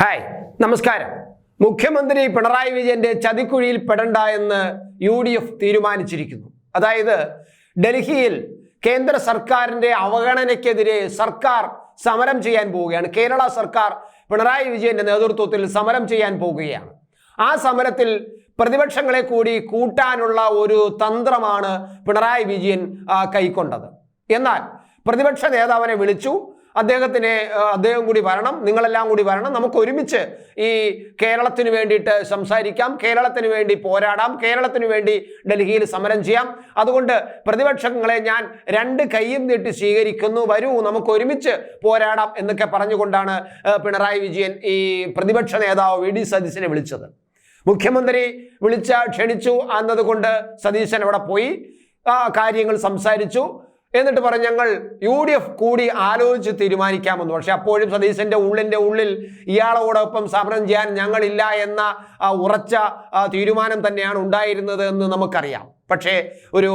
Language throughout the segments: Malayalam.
ഹായ് നമസ്കാരം. മുഖ്യമന്ത്രി പിണറായി വിജയന്റെ ചതിക്കുഴിയിൽ പെടണ്ട എന്ന് യു ഡി എഫ് തീരുമാനിച്ചിരിക്കുന്നു. അതായത് ഡൽഹിയിൽ കേന്ദ്ര സർക്കാരിന്റെ അവഗണനയ്ക്കെതിരെ സർക്കാർ സമരം ചെയ്യാൻ പോവുകയാണ്. കേരള സർക്കാർ പിണറായി വിജയന്റെ നേതൃത്വത്തിൽ സമരം ചെയ്യാൻ പോവുകയാണ്. ആ സമരത്തിൽ പ്രതിപക്ഷങ്ങളെ കൂടി കൂട്ടാനുള്ള ഒരു തന്ത്രമാണ് പിണറായി വിജയൻ കൈക്കൊണ്ടത്. എന്നാൽ പ്രതിപക്ഷ നേതാവിനെ വിളിച്ചു അദ്ദേഹത്തിന് അദ്ദേഹം കൂടി വരണം നിങ്ങളെല്ലാം കൂടി വരണം. നമുക്ക് ഒരുമിച്ച് ഈ കേരളത്തിന് വേണ്ടിയിട്ട് സംസാരിക്കാം. കേരളത്തിന് വേണ്ടി പോരാടാം. കേരളത്തിന് വേണ്ടി ഡൽഹിയിൽ സമരം ചെയ്യാം. അതുകൊണ്ട് പ്രതിപക്ഷങ്ങളെ ഞാൻ രണ്ട് കൈയും നീട്ടി സ്വീകരിക്കുന്നു. വരൂ നമുക്ക് ഒരുമിച്ച് പോരാടാം എന്നൊക്കെ പറഞ്ഞുകൊണ്ടാണ് പിണറായി വിജയൻ ഈ പ്രതിപക്ഷ നേതാവ് വി ഡി സതീശനെ വിളിച്ചത്. മുഖ്യമന്ത്രി വിളിച്ച ക്ഷണിച്ചു എന്നതുകൊണ്ട് സതീശൻ അവിടെ പോയി. കാര്യങ്ങൾ സംസാരിച്ചു. എന്നിട്ട് പറഞ്ഞു ഞങ്ങൾ യു ഡി എഫ് കൂടി ആലോചിച്ച് തീരുമാനിക്കാമെന്ന്. പക്ഷെ അപ്പോഴും സതീശന്റെ ഉള്ളിന്റെ ഉള്ളിൽ ഇയാളോടൊപ്പം സമരം ചെയ്യാൻ ഞങ്ങളില്ല എന്ന ഉറച്ച തീരുമാനം തന്നെയാണ് ഉണ്ടായിരുന്നത് എന്ന് നമുക്കറിയാം. പക്ഷേ ഒരു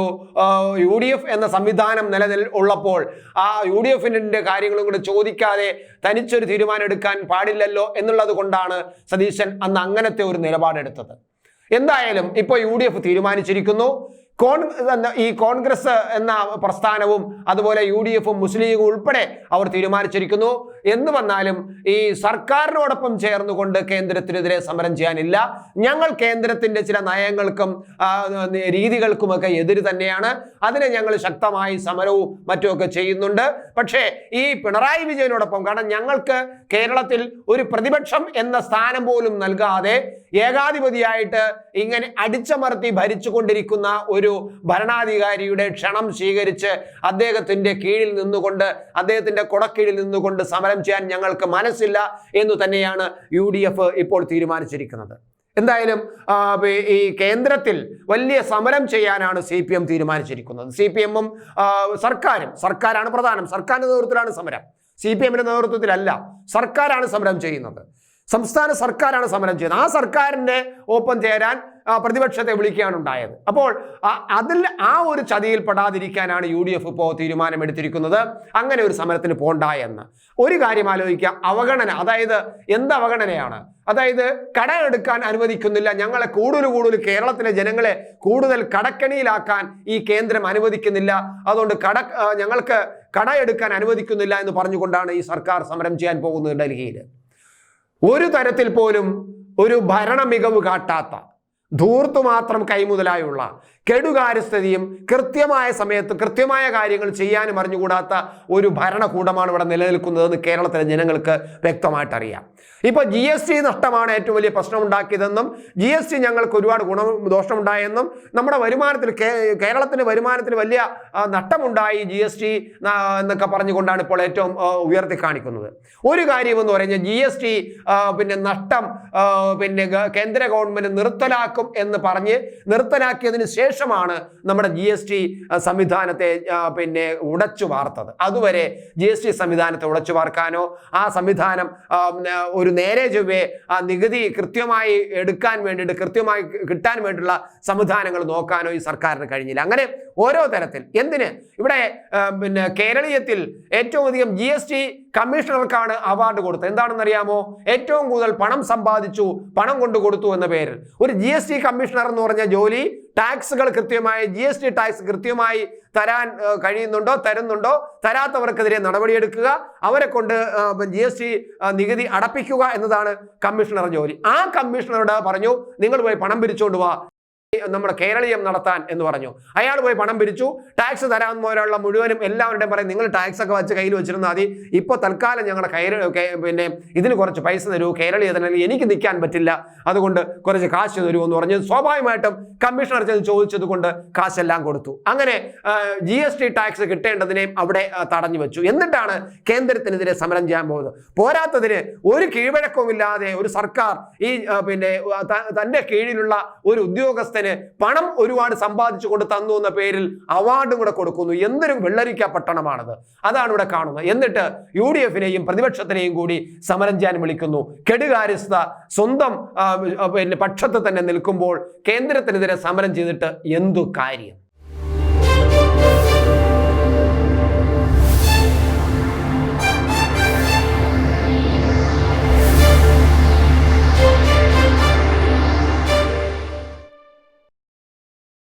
യു ഡി എഫ് എന്ന സംവിധാനം നിലനിൽ ഉള്ളപ്പോൾ ആ യു ഡി എഫിന്റെ കാര്യങ്ങളും കൂടെ ചോദിക്കാതെ തനിച്ചൊരു തീരുമാനം എടുക്കാൻ പാടില്ലല്ലോ എന്നുള്ളത് കൊണ്ടാണ് സതീശൻ അന്ന് അങ്ങനത്തെ ഒരു നിലപാടെടുത്തത്. എന്തായാലും ഇപ്പോൾ യു ഡി എഫ് തീരുമാനിച്ചിരിക്കുന്നു. കോൺ ഈ കോൺഗ്രസ് എന്ന പ്രസ്ഥാനവും അതുപോലെ യു ഡി എഫും മുസ്ലിം ഉൾപ്പെടെ അവർ തീരുമാനിച്ചിരിക്കുന്നു. എന്ന് വന്നാലും ഈ സർക്കാരിനോടൊപ്പം ചേർന്നുകൊണ്ട് കേന്ദ്രത്തിനെതിരെ സമരം ചെയ്യാനില്ല. ഞങ്ങൾ കേന്ദ്രത്തിന്റെ ചില നയങ്ങൾക്കും രീതികൾക്കുമൊക്കെ എതിര് തന്നെയാണ്. അതിനെ ഞങ്ങൾ ശക്തമായി സമരവും മറ്റുമൊക്കെ ചെയ്യുന്നുണ്ട്. പക്ഷേ ഈ പിണറായി വിജയനോടൊപ്പം കാരണം ഞങ്ങൾക്ക് കേരളത്തിൽ ഒരു പ്രതിപക്ഷം എന്ന സ്ഥാനം പോലും നൽകാതെ ഏകാധിപതിയായിട്ട് ഇങ്ങനെ അടിച്ചമർത്തി ഭരിച്ചുകൊണ്ടിരിക്കുന്ന ഒരു ഭരണാധികാരിയുടെ ക്ഷണം സ്വീകരിച്ച് അദ്ദേഹത്തിന്റെ കീഴിൽ നിന്നുകൊണ്ട് അദ്ദേഹത്തിന്റെ കുടക്കീഴിൽ നിന്നുകൊണ്ട് സമരം ചെയ്യാൻ ഞങ്ങൾക്ക് മനസ്സില്ല എന്ന് തന്നെയാണ് യു ഇപ്പോൾ തീരുമാനിച്ചിരിക്കുന്നത്. എന്തായാലും ഈ കേന്ദ്രത്തിൽ വലിയ സമരം ചെയ്യാനാണ് സി പി എം തീരുമാനിച്ചിരിക്കുന്നത്. സി പി എമ്മും സർക്കാരും സർക്കാരാണ് പ്രധാനം. സർക്കാരിന്റെ നേതൃത്വത്തിലാണ് സമരം. സി പി എമ്മിന്റെ നേതൃത്വത്തിലല്ല സർക്കാരാണ് സമരം ചെയ്യുന്നത്. സംസ്ഥാന സർക്കാരാണ് സമരം ചെയ്യുന്നത്. ആ സർക്കാരിന്റെ ഒപ്പം ചേരാൻ പ്രതിപക്ഷത്തെ വിളിക്കുകയാണ് ഉണ്ടായത് അപ്പോൾ അതിൽ ആ ഒരു ചതിയിൽ പെടാതിരിക്കാനാണ് യു ഡി എഫ് ഇപ്പോൾ തീരുമാനമെടുത്തിരിക്കുന്നത്. അങ്ങനെ ഒരു സമരത്തിന് പോണ്ട എന്ന് ഒരു കാര്യം ആലോചിക്കുക അവഗണന അതായത് എന്ത് അവഗണനയാണ്? അതായത് കട എടുക്കാൻ അനുവദിക്കുന്നില്ല. ഞങ്ങളെ കൂടുതൽ കൂടുതൽ കേരളത്തിലെ ജനങ്ങളെ കൂടുതൽ കടക്കണിയിലാക്കാൻ ഈ കേന്ദ്രം അനുവദിക്കുന്നില്ല. അതുകൊണ്ട് കട ഞങ്ങൾക്ക് കട എടുക്കാൻ അനുവദിക്കുന്നില്ല എന്ന് പറഞ്ഞുകൊണ്ടാണ് ഈ സർക്കാർ സമരം ചെയ്യാൻ പോകുന്നത് ഡൽഹിയിൽ. ഒരു തരത്തിൽ പോലും ഒരു ഭരണ മികവ് കാട്ടാത്ത ധൂർത്തു മാത്രം കൈമുതലായുള്ള കെടുകാര്യസ്ഥിതിയും കൃത്യമായ സമയത്ത് കൃത്യമായ കാര്യങ്ങൾ ചെയ്യാനും അറിഞ്ഞുകൂടാത്ത ഒരു ഭരണകൂടമാണ് ഇവിടെ നിലനിൽക്കുന്നതെന്ന് കേരളത്തിലെ ജനങ്ങൾക്ക് വ്യക്തമായിട്ടറിയാം. ഇപ്പൊ ജി എസ് ടി നഷ്ടമാണ് ഏറ്റവും വലിയ പ്രശ്നം ഉണ്ടാക്കിയതെന്നും ജി എസ് ടി ഞങ്ങൾക്ക് ഒരുപാട് ഗുണം ദോഷമുണ്ടായെന്നും നമ്മുടെ വരുമാനത്തിൽ കേരളത്തിന്റെ വരുമാനത്തിൽ വലിയ നഷ്ടമുണ്ടായി ജി എസ് ടി എന്നൊക്കെ പറഞ്ഞുകൊണ്ടാണ് ഇപ്പോൾ ഏറ്റവും ഉയർത്തി കാണിക്കുന്നത് ഒരു കാര്യം എന്ന് പറഞ്ഞാൽ ജി എസ് ടി പിന്നെ നഷ്ടം പിന്നെ കേന്ദ്ര ഗവൺമെന്റ് നിർത്തലാക്കും എന്ന് പറഞ്ഞ് നിർത്തലാക്കിയതിന് ശേഷമാണ് നമ്മുടെ ജി എസ് ടി സംവിധാനത്തെ പിന്നെ ഉടച്ചു വാർത്തത്. അതുവരെ ജി എസ് ടി സംവിധാനത്തെ ഉടച്ചു വാർക്കാനോ ആ സംവിധാനം ഒരു നേരെ ചൊവ്വേ ആ നികുതി കൃത്യമായി എടുക്കാൻ വേണ്ടിയിട്ട് കൃത്യമായി കിട്ടാൻ വേണ്ടിയുള്ള സംവിധാനങ്ങൾ നോക്കാനോ ഈ സർക്കാരിന് കഴിഞ്ഞില്ല. അങ്ങനെ ഓരോ തരത്തിൽ എന്തിന്? ഇവിടെ പിന്നെ കേരളീയത്തിൽ ഏറ്റവും അധികം ജി എസ് ടി കമ്മീഷണർക്കാണ് അവാർഡ് കൊടുത്തത്. എന്താണെന്ന് അറിയാമോ ഏറ്റവും കൂടുതൽ പണം സമ്പാദിച്ചു പണം കൊണ്ടു കൊടുത്തു എന്ന പേരിൽ. ഒരു ജി എസ് ടി കമ്മീഷണർ എന്ന് പറഞ്ഞ ജോലി ടാക്സുകൾ കൃത്യമായി ജി എസ് ടി ടാക്സ് കൃത്യമായി തരാൻ കഴിയുന്നുണ്ടോ തരുന്നുണ്ടോ തരാത്തവർക്കെതിരെ നടപടിയെടുക്കുക അവരെ കൊണ്ട് ജി എസ് ടി നികുതി അടപ്പിക്കുക എന്നതാണ് കമ്മീഷണർ ജോലി. ആ കമ്മീഷണറോട് പറഞ്ഞു നിങ്ങൾ പോയി പണം പിരിച്ചുകൊണ്ട് നമ്മുടെ കേരളീയം നടത്താൻ എന്ന് പറഞ്ഞു. അയാൾ പോയി പണം പിരിച്ചു. ടാക്സ് തരാവുന്നവരുള്ള മുഴുവനും എല്ലാവരുടെയും പറയും നിങ്ങൾ ടാക്സ് ഒക്കെ വെച്ച് കയ്യിൽ വെച്ചിരുന്നാൽ മതി. ഇപ്പോൾ തൽക്കാലം ഞങ്ങളുടെ കയറ പിന്നെ ഇതിന് കുറച്ച് പൈസ തരൂ. കേരളീയത്തിന് എനിക്ക് നിൽക്കാൻ പറ്റില്ല. അതുകൊണ്ട് കുറച്ച് കാശ് തരൂ എന്ന് പറഞ്ഞു സ്വാഭാവികമായിട്ടും കമ്മീഷണർ ചെന്ന് ചോദിച്ചത് കൊണ്ട് കാശെല്ലാം കൊടുത്തു. അങ്ങനെ ജി എസ് ടി ടാക്സ് കിട്ടേണ്ടതിനെയും അവിടെ തടഞ്ഞു വെച്ചു. എന്നിട്ടാണ് കേന്ദ്രത്തിനെതിരെ സമരം ചെയ്യാൻ പോകുന്നത്. പോരാത്തതിന് ഒരു കീഴ്വഴക്കവും ഇല്ലാതെ ഒരു സർക്കാർ ഈ പിന്നെ തന്റെ കീഴിലുള്ള ഒരു ഉദ്യോഗസ്ഥന് പണം ഒരുപാട് സമ്പാദിച്ചു കൊണ്ട് തന്നു എന്ന പേരിൽ അവാർഡും കൂടെ കൊടുക്കുന്നു. എന്തൊരു വെള്ളരിക്ക പട്ടണമാണത്. അതാണ് ഇവിടെ കാണുന്നത്. എന്നിട്ട് യു ഡി എഫിനെയും പ്രതിപക്ഷത്തിനെയും കൂടി സമരം ചെയ്യാൻ വിളിക്കുന്നു. കെടുകാര്യസ്ഥ സ്വന്തം പിന്നെ പക്ഷത്ത് തന്നെ നിൽക്കുമ്പോൾ കേന്ദ്രത്തിനെതിരെ സമരം ചെയ്തിട്ട് എന്തു കാര്യം?